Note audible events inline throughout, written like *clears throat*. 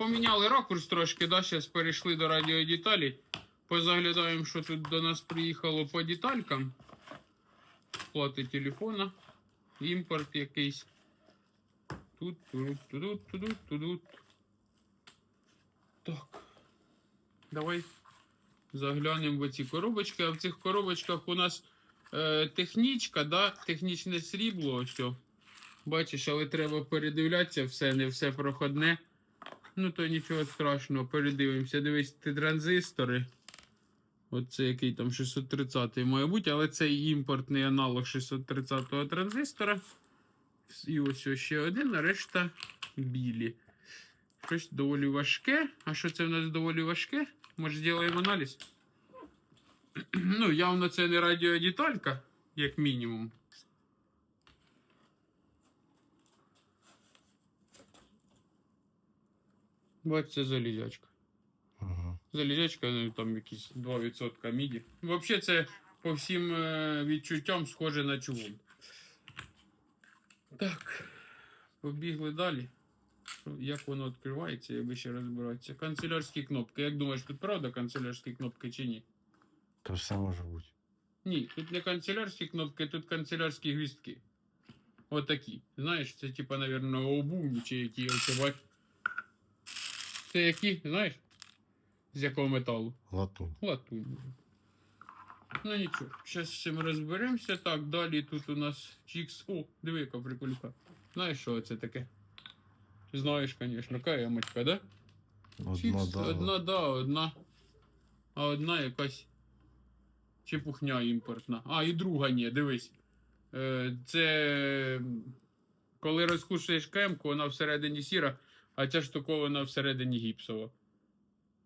поміняли ракурс трошки, да, зараз перейшли до радіодеталей. Позаглядаємо, що тут до нас приїхало по деталькам. Плати телефона. Імпорт якийсь. Тут, тут, тут, тут, тут, тут. Так. Давай заглянемо в ці коробочки. А в цих коробочках у нас е, технічка, да? технічне срібло. Ось. Бачиш, але треба передивлятися все, не все проходне. Ну, то нічого страшного, передивимося. Дивись, ти транзистори. Оце який там 630 має бути, але це імпортний аналог 630-го транзистора. І ось ще один, а решта білі. Щось доволі важке. А що це в нас доволі важке? Може, зробимо аналіз? *clears throat* Ну, явно це не радіодеталька, як мінімум. Бач, це залізячка. Ага. Залізячка, ну там якісь 2% міді. Взагалі, це по всім е, відчуттям схоже на чугун. Так, побігли далі. Як воно відкривається, я би ще розбиратися. Канцелярські кнопки. Як думаєш, тут правда канцелярські кнопки чи ні? То все може бути. Ні, тут не канцелярські кнопки, тут канцелярські гвіздки. Отакі. Знаєш, це типа, напевно, обувні чи які ось. Це які, знаєш? З якого металу? Латунь. Латунь. Ну нічого, зараз з цим розберемося. Так, далі тут у нас чікс. О, диви, яка приколька. Знаєш, що це таке? Знаєш, звісно, каємочка, да? Одна, Чікс, да. одна, да, одна. А одна якась чепухня імпортна. А, і друга ні, дивись. Е, це коли розкушуєш кемку, вона всередині сіра, а ця штукована всередині гіпсова.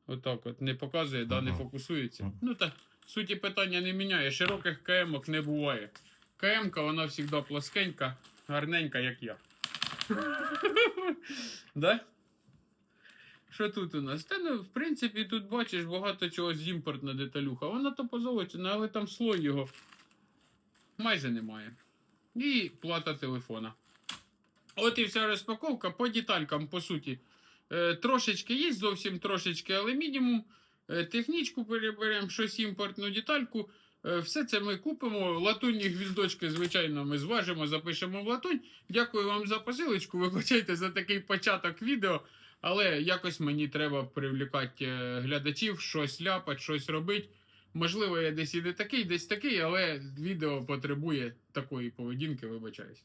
Отак от. Не показує, да, не фокусується. Ну так, суті питання не міняє. Широких кемок не буває. КМка, вона завжди плоскенька, гарненька, як я. *laughs* Да? Що тут у нас? Та ну, в принципі, тут бачиш багато чого з імпортна деталюха. Вона то позолочена, але там слой його майже немає. І плата телефона. От і вся розпаковка по деталькам, по суті. Е, трошечки є, зовсім трошечки, але мінімум. Е, технічку переберемо, щось імпортну детальку. Е, все це ми купимо. Латунні гвіздочки, звичайно, ми зважимо, запишемо в латунь. Дякую вам за посилочку. Вибачайте за такий початок відео. Але якось мені треба привлікати глядачів, щось ляпати, щось робити. Можливо, я десь і не такий, десь такий, але відео потребує такої поведінки, вибачаюсь.